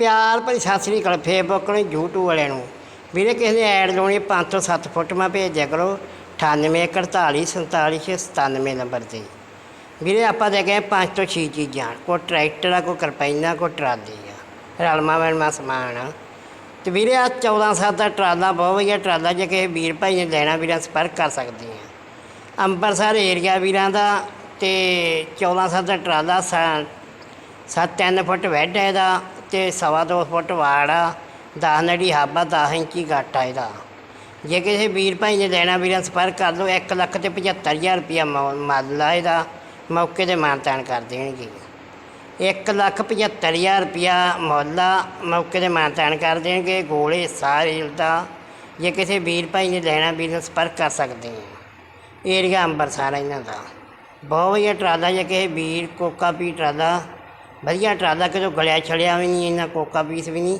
ਪਿਆਰ ਭਰੀ ਸਤਿ ਸ੍ਰੀ ਅਕਾਲ ਫੇਸਬੁੱਕ ਨੂੰ YouTube ਵਾਲਿਆਂ ਨੂੰ। ਵੀਰੇ, ਕਿਸੇ ਨੇ ਐਡ ਲਾਉਣੀ 5 ਤੋਂ 7 ਫੋਟੋਆਂ ਭੇਜ ਦਿਆ ਕਰੋ। 98484797 ਨੰਬਰ ਤੇ। ਵੀਰੇ, ਆਪਾਂ ਦੇ ਗਏ 5 ਤੋਂ 6 ਚੀਜ਼ਾਂ ਕੋਈ ਟਰੈਕਟਰ ਆ, ਕੋਈ ਕਰਪਾਈਨਾ, ਕੋਈ ਟਰਾਲੀ ਆ। ਰਲਮਾ ਵਲਮਾ ਸਮਾਨ ਆ। ਤੇ ਵੀਰੇ ਆ 14 ਸਾਲ ਦਾ ਟਰਾਲਾ ਬਹੁਤ ਵਧੀਆ ਟਰਾਲਾ ਜੇ ਕਿਸੇ ਵੀਰ ਭਾਈ ਨੇ ਲੈਣਾ, ਵੀਰਾਂ ਸੰਪਰਕ ਕਰ ਸਕਦੇ ਆ। ਅੰਮ੍ਰਿਤਸਰ ਏਰੀਆ ਵੀਰਾਂ ਦਾ ਤੇ 14 ਸਾਲ ਦਾ ਟਰਾਲਾ ਸਾ- ਸੱਤ, ਤਿੰਨ ਫੁੱਟ ਵੈਡ ਹੈ ਇਹਦਾ। ਤੇ ਸਵਾ ਦੋ ਫੁੱਟ ਵਾੜ ਆ 10 ਨੜੀ ਹਾਬਾ, ਦਸ ਇੰਚੀ ਗੱਟ ਆ ਇਹਦਾ। ਜੇ ਕਿਸੇ ਵੀਰ ਭਾਈ ਨੇ ਲੈਣਾ ਵੀਰਾਂ, ਸੰਪਰਕ ਕਰ ਲਓ 1 ਲੱਖ ਤੇ 75000 ਰੁਪਇਆ ਮੁੱਲ ਆ ਇਹਦਾ, ਮੌਕੇ ਤੇ ਮਾਨਤਾਨ ਕਰ ਦੇਣਗੇ। 1 ਲੱਖ 75000 ਰੁਪਇਆ ਮੁੱਲ ਆ, ਮੌਕੇ ਤੇ ਮਾਨਤਾਨ ਕਰ ਦੇਣਗੇ, ਗੋਲੇ ਸਾਰੇ ਦਾ ਜੇ ਕਿਸੇ ਵੀਰ ਭਾਈ ਨੇ ਲੈਣਾ, ਵੀਰ ਨਾਲ ਸੰਪਰਕ ਕਰ ਸਕਦੇ ਆ। ਏਰੀਆ ਅੰਬਰਸਰ ਆ ਇਹਨਾਂ ਦਾ। ਬਹੁਤ ਵਧੀਆ ਟਰਾਲਾ, ਜੇ ਕਿਸੇ ਵੀਰ ਕੋਕਾ ਪੀ ਟਰਾਲਾ ਵਧੀਆ ਟਰਾਲਾ ਕਿਤੋਂ ਗਲਿਆ ਛਲਿਆ ਵੀ ਨਹੀਂ, ਇੰਨਾ ਕੋਕਾ ਪੀਸ ਵੀ ਨਹੀਂ।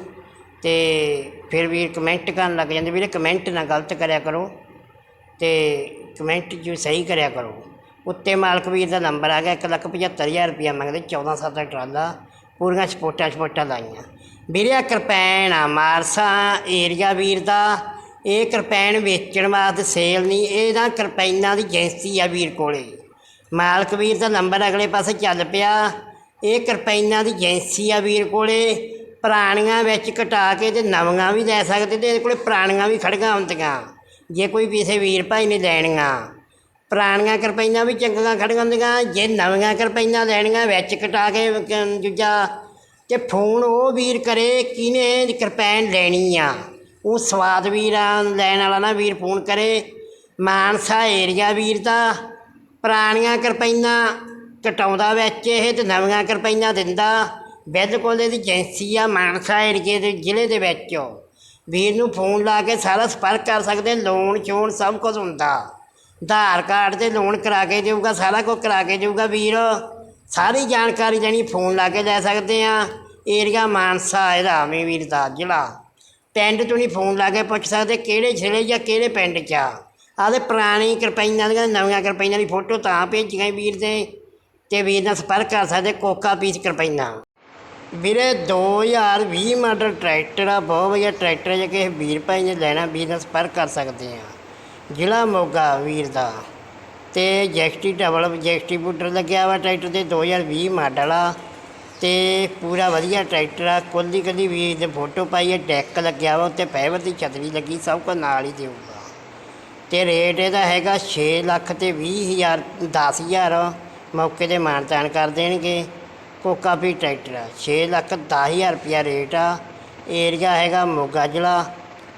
ਤੇ ਫਿਰ ਵੀ ਕਮੈਂਟ ਕਰਨ ਲੱਗ ਜਾਂਦੇ, ਵੀਰੇ ਕਮੈਂਟ ਨਾ ਗਲਤ ਕਰਿਆ ਕਰੋ ਤੇ ਕਮੈਂਟ ਜੋ ਸਹੀ ਕਰਿਆ ਕਰੋ। ਉੱਤੇ ਮਾਲਕ ਵੀਰ ਦਾ ਨੰਬਰ ਆ ਗਿਆ 175000 ਰੁਪਇਆ ਮੰਗਦੇ 14 ਸਾਲ ਦਾ ਟਰਾਲਾ ਪੂਰੀਆਂ ਸਪੋਟਾਂ ਸਪੋਟਾਂ ਲਾਈਆਂ। ਵੀਰੇ ਆਹ ਕਿਰਪੈਨ ਆ ਮਾਰਸਾ ਏਰੀਆ ਵੀਰ ਦਾ, ਇਹ ਕਿਰਪੈਨ ਵੇਚਣ ਵਾਸਤੇ ਸੇਲ ਨਹੀਂ, ਇਹ ਨਾ ਕਿਰਪੈਨਾਂ ਦੀ ਏਜੰਸੀ ਆ ਵੀਰ ਕੋਲੇ। ਮਾਲਕ ਵੀਰ ਦਾ ਨੰਬਰ ਅਗਲੇ ਪਾਸੇ ਚੱਲ ਪਿਆ। ਇਹ ਕਿਰਪਾਈਨਾਂ ਦੀ ਏਜੰਸੀ ਆ ਵੀਰ ਕੋਲੇ, ਪੁਰਾਣੀਆਂ ਵਿੱਚ ਕਟਾ ਕੇ ਤੇ ਨਵੀਆਂ ਵੀ ਲੈ ਸਕਦੇ ਤੇ ਇਹਦੇ ਕੋਲੇ ਪੁਰਾਣੀਆਂ ਵੀ ਖੜੀਆਂ ਹੁੰਦੀਆਂ। ਜੇ ਕੋਈ ਕਿਸੇ ਵੀਰ ਭਾਈ ਨੇ ਲੈਣੀਆਂ। ਪੁਰਾਣੀਆਂ ਕਿਰਪਾਈਆਂ ਵੀ ਚੰਗੀਆਂ ਖੜੀਆਂ ਹੁੰਦੀਆਂ, ਜੇ ਨਵੀਆਂ ਕਿਰਪਾਈਆਂ ਲੈਣੀਆਂ ਵਿੱਚ ਕਟਾ ਕੇ ਦੂਜਾ ਤੇ ਫੋਨ ਉਹ ਵੀਰ ਕਰੇ ਕਿਹਨੇ ਕਿਰਪੈਨ ਲੈਣੀ ਆ। ਉਹ ਸਵਾਦ ਵੀਰ ਆ, ਲੈਣ ਵਾਲਾ ਨਾ ਵੀਰ ਫੋਨ ਕਰੇ। ਮਾਨਸਾ ਏਰੀਆ ਵੀਰ ਦਾ, ਪੁਰਾਣੀਆਂ ਕਿਰਪਾਈਨਾਂ ਕਟਾਉਂਦਾ ਵਿੱਚ ਇਹ ਤੇ ਨਵੀਆਂ ਕਿਰਪਾਈਆਂ ਦਿੰਦਾ। ਬਿਲਕੁਲ ਇਹਦੀ ਏਜੰਸੀ ਆ, ਮਾਨਸਾ ਏਰੀਏ ਦੇ ਜ਼ਿਲ੍ਹੇ ਦੇ ਵਿੱਚ। ਵੀਰ ਨੂੰ ਫੋਨ ਲਾ ਕੇ ਸਾਰਾ ਸੰਪਰਕ ਕਰ ਸਕਦੇ ਲੋਨ ਚੋਣ ਸਭ ਕੁਝ ਹੁੰਦਾ। ਆਧਾਰ ਕਾਰਡ ਤੇ ਲੋਨ ਕਰਾ ਕੇ ਦੇਊਗਾ ਸਾਰਾ ਕੁਝ ਕਰਾ ਕੇ ਦੇਊਗਾ ਵੀਰ। ਸਾਰੀ ਜਾਣਕਾਰੀ ਜਾਣੀ ਫੋਨ ਲਾ ਕੇ ਲੈ ਸਕਦੇ ਆ। ਏਰੀਆ ਮਾਨਸਾ ਇਹਦਾ ਮੇ ਵੀਰ ਦਾ ਜ਼ਿਲ੍ਹਾ। ਪਿੰਡ ਤੋਂ ਨਹੀਂ ਫੋਨ ਲਾ ਕੇ ਪੁੱਛ ਸਕਦੇ ਕਿਹੜੇ ਜ਼ਿਲ੍ਹੇ ਜਾਂ ਕਿਹੜੇ ਪਿੰਡ 'ਚ ਆ। ਆਦੇ ਪੁਰਾਣੀ ਕਿਰਪਾਈਆਂ ਦੀਆਂ, ਨਵੀਆਂ ਕਿਰਪਾਈਆਂ ਦੀ ਫੋਟੋ ਤਾਂ ਭੇਜੀਆਂ ਵੀਰ ਦੇ ਤੇ ਵੀਰ ਨਾਲ ਸੰਪਰਕ ਕਰ ਸਕਦੇ, ਕੋਕਾ ਪੀਸ ਕਿਰਪਾਈਆਂ ਵੀਰੇ 2020 ਮਾਡਲ ਟਰੈਕਟਰ ਆ, ਬਹੁਤ ਵਧੀਆ ਟਰੈਕਟਰ ਜੇ ਕਿਸੇ ਵੀਰ ਭਾਈ ਨੇ ਲੈਣਾ ਵੀਰ ਨਾਲ ਸੰਪਰਕ ਕਰ ਸਕਦੇ ਆ। ਜ਼ਿਲ੍ਹਾ ਮੋਗਾ, ਵੀਰ ਦਾ। ਤੇ ਜੈਕਸਟੀ ਡਬਲ, ਜੈਕਸਟੀ ਬੂਟਰ ਲੱਗਿਆ ਵਾ ਟਰੈਕਟਰ ਤੇ 2020 ਮਾਡਲ ਆ। ਤੇ ਪੂਰਾ ਵਧੀਆ ਟਰੈਕਟਰ ਆ, ਕੁੱਲੀ ਕੁੱਲੀ ਵੀਰ ਦੇ ਫੋਟੋ ਪਾਈ ਹੈ ਡੈਕ ਲੱਗਿਆ ਵਾ, ਉੱਤੇ ਫਾਈਬਰ ਦੀ ਛਤਰੀ ਲੱਗੀ, ਸਭ ਕੁਝ ਨਾਲ ਹੀ ਦੇਊਗਾ। ਤੇ ਰੇਟ ਇਹਦਾ ਹੈਗਾ 6 ਲੱਖ ਤੇ 20000 10000 ਮੌਕੇ ਤੇ ਮਾਨਤਾਨ ਕਰ ਦੇਣਗੇ। ਕੋਕਾ ਵੀ ਟਰੈਕਟਰ ਆ। 6 ਲੱਖ 10000 ਰੁਪਿਆ ਰੇਟ ਆ। ਏਰੀਆ ਹੈਗਾ ਮੋਗਾ ਜ਼ਿਲ੍ਹਾ।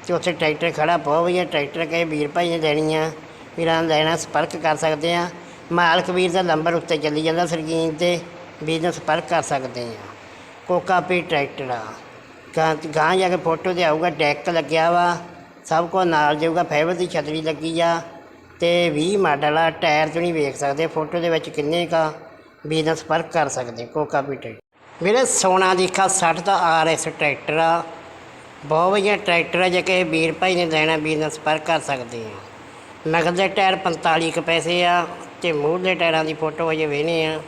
ਤੇ ਉੱਥੇ ਟਰੈਕਟਰ ਖੜਾ, ਬਹੁਤ ਵਧੀਆ ਟਰੈਕਟਰ ਕਹੇ, ਵੀਰ ਭਾਈ ਨੇ ਲੈਣੀ ਆ ਵੀਰਾਂ ਨੇ ਲੈਣਾ, ਸੰਪਰਕ ਕਰ ਸਕਦੇ ਆ। ਮਾਲਕ ਵੀਰ ਦਾ ਨੰਬਰ ਉੱਤੇ ਚੱਲੀ ਜਾਂਦਾ ਸਰਕੀਨ ਤੇ। ਵੀਰ ਨਾਲ ਸੰਪਰਕ ਕਰ ਸਕਦੇ ਆ। ਕੋਕਾ ਵੀ ਟਰੈਕਟਰ ਆ। ਗਾਂ ਗਾਂ ਜਾ ਕੇ ਫੋਟੋ ਤੇ ਆਊਗਾ, ਡੈਕ ਲੱਗਿਆ ਵਾ। ਸਭ ਕੁਝ ਨਾਲ ਜਾਊਗਾ, ਫਾਈਬਰ ਦੀ ਛਤਰੀ ਲੱਗੀ ਆ। ਤੇ 20 ਮਾਡਲ ਆ, ਟਾਇਰ ਤੋਂ ਨਹੀਂ ਵੇਖ ਸਕਦੇ, ਫੋਟੋ ਦੇ ਵਿੱਚ ਕਿੰਨੇ ਕਾ ਵੀ ਨਾਲ ਕਰ ਸਕਦੇ, ਕੋਕਾ ਵੀ ਟਰੈਕਟਰ ਵੀਰੇ ਸੋਨਾ ਦੀਖਾ 60 ਦਾ ਆਰ ਐਸ ਟਰੈਕਟਰ ਆ। ਬਹੁਤ ਵਧੀਆ ਟਰੈਕਟਰ ਆ, ਜੇ ਕਿਸੇ ਵੀਰ ਭਾਈ ਨੇ ਲੈਣਾ ਬਿਜਨਸ ਨਾਲ ਕਰ ਸਕਦੇ ਆ। ਨਗਦ ਦੇ ਟਾਇਰ 45 ਕੁ ਪੈਸੇ ਆ, ਤੇ ਮੂਹਰਲੇ ਟਾਇਰਾਂ ਦੀ ਫੋਟੋ ਅਜੇ ਵੇਨੇ ਆ।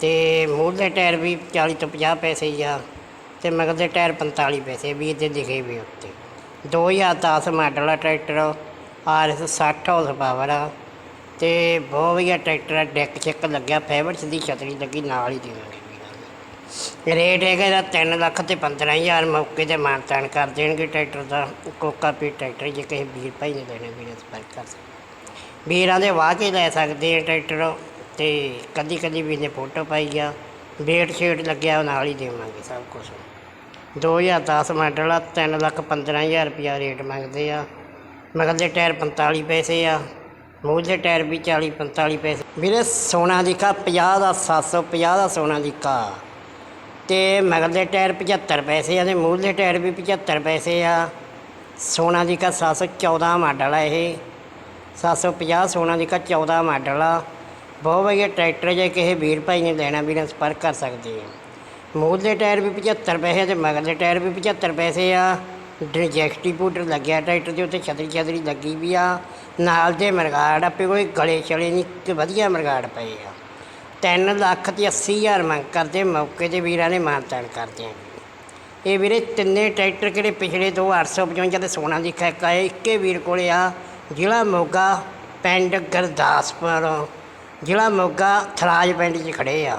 ਤੇ ਮੂਹਰਲੇ ਟਾਇਰ ਵੀ 40 ਤੋਂ 50 ਪੈਸੇ ਹੀ ਆ, ਤੇ ਮਗਰ ਦੇ ਟਾਇਰ 45 ਪੈਸੇ ਵੀਰ ਦੇ ਦਿਖੇ ਵੀ ਉੱਤੇ। 2010 ਮਾਡਲ ਆ tractor. R S 60 horse power ਆ। ਤੇ ਬਹੁਤ ਵਧੀਆ ਟਰੈਕਟਰ ਆ, ਡੈਕ ਚੈੱਕ ਲੱਗਿਆ ਫਾਈਬਰ ਦੀ ਛਤਰੀ ਲੱਗੀ, ਨਾਲ ਹੀ ਦੇਵਾਂਗੇ ਵੀਰਾਂ ਦੇ ਰੇਟ ਹੈਗਾ ਇਹਦਾ 3 ਲੱਖ ਤੇ 15000 ਮੌਕੇ ਤੇ ਮਾਨਤਾਨ ਕਰ ਦੇਣਗੇ ਟਰੈਕਟਰ ਦਾ, ਕੋਕਾ ਪੀ ਟਰੈਕਟਰ, ਜੇ ਕਿਸੇ ਵੀਰ ਭਾਈ ਨੇ ਲੈਣਾ, ਵੀਰਾਂ ਸੰਪਰਕ ਕਰ ਸਕਦੇ। ਵੀਰਾਂ ਦੇ ਵਾਹ ਕੇ ਲੈ ਸਕਦੇ ਆ ਟਰੈਕਟਰ, ਤੇ ਕਦੀ ਕਦੀ ਵੀ ਨੇ ਫੋਟੋ ਪਾਈ ਆ। ਵੇਟ ਸ਼ੇਟ ਲੱਗਿਆ ਨਾਲ ਹੀ ਦੇਵਾਂਗੇ ਸਭ ਕੁਝ 2010 ਮਾਡਲ ਆ 3 ਲੱਖ 15000 ਰੁਪਿਆ ਰੇਟ ਮੰਗਦੇ ਆ। ਮਗਰਲੇ ਟਾਇਰ 45 ਪੈਸੇ ਆ ਮੂਲ ਦੇ ਟਾਇਰ ਵੀ 40 45 ਪੈਸੇ। ਵੀਰੇ ਸੋਨਾ ਦੀਖਾ 50 ਦਾ 750 ਦਾ ਸੋਨਾ ਦੀਖਾ ਤੇ ਮਗਰਲੇ ਟਾਇਰ 75 ਪੈਸੇ ਆ ਤੇ ਦੇ ਟਾਇਰ ਵੀ 75 ਪੈਸੇ ਆ। ਸੋਨਾ ਦੀਖਾ 714 ਮਾਡਲ ਆ ਇਹ। 750 ਸੋਨਾ ਦੀਖਾ 14 ਮਾਡਲ ਆ। ਬਹੁਤ ਵਧੀਆ ਟਰੈਕਟਰ ਜੇ ਕਿਸੇ ਵੀਰ ਭਾਈ ਨੇ ਲੈਣਾ ਵੀ ਨਾਲ ਸੰਪਰਕ ਕਰ ਸਕਦੇ ਆ। ਦੇ ਟਾਇਰ ਵੀ 75 ਪੈਸੇ ਤੇ ਮਗਰਲੇ ਟਾਇਰ ਵੀ 75 ਪੈਸੇ ਆ। ਡਿਜੈਕਟੀ ਪੂਟਰ ਲੱਗਿਆ, ਟਰੈਕਟਰ ਦੇ ਉੱਤੇ ਛਤਰੀ ਛਤਰੀ ਲੱਗੀ ਵੀ ਆ। ਨਾਲ ਦੇ ਮਰਗਾੜ, ਆਪੇ ਕੋਈ ਗਲੇ ਚਲੇ ਨਹੀਂ ਤੇ ਵਧੀਆ ਮਰਗਾੜ ਪਏ ਆ। 3 ਲੱਖ ਤੇ 80 ਹਜ਼ਾਰ ਮੰਗ ਕਰਦੇ, ਮੌਕੇ ਤੇ ਵੀਰਾਂ ਨੇ ਮਾਨਤਾਨ ਕਰਦੇ ਆ ਇਹ ਵੀਰੇ ਤਿੰਨੇ ਟਰੈਕਟਰ ਕਿਹੜੇ ਪਿਛਲੇ ਦੋ 855 ਤੇ ਸੋਨਾ ਦੀ ਖੈਕ ਆਏ, ਇੱਕੇ ਵੀਰ ਕੋਲੇ ਆ, ਜ਼ਿਲ੍ਹਾ ਮੋਗਾ ਪਿੰਡ ਗੁਰਦਾਸਪੁਰ। ਜ਼ਿਲ੍ਹਾ ਮੋਗਾ ਥਰਾਜ ਪਿੰਡ 'ਚ ਖੜੇ ਆ।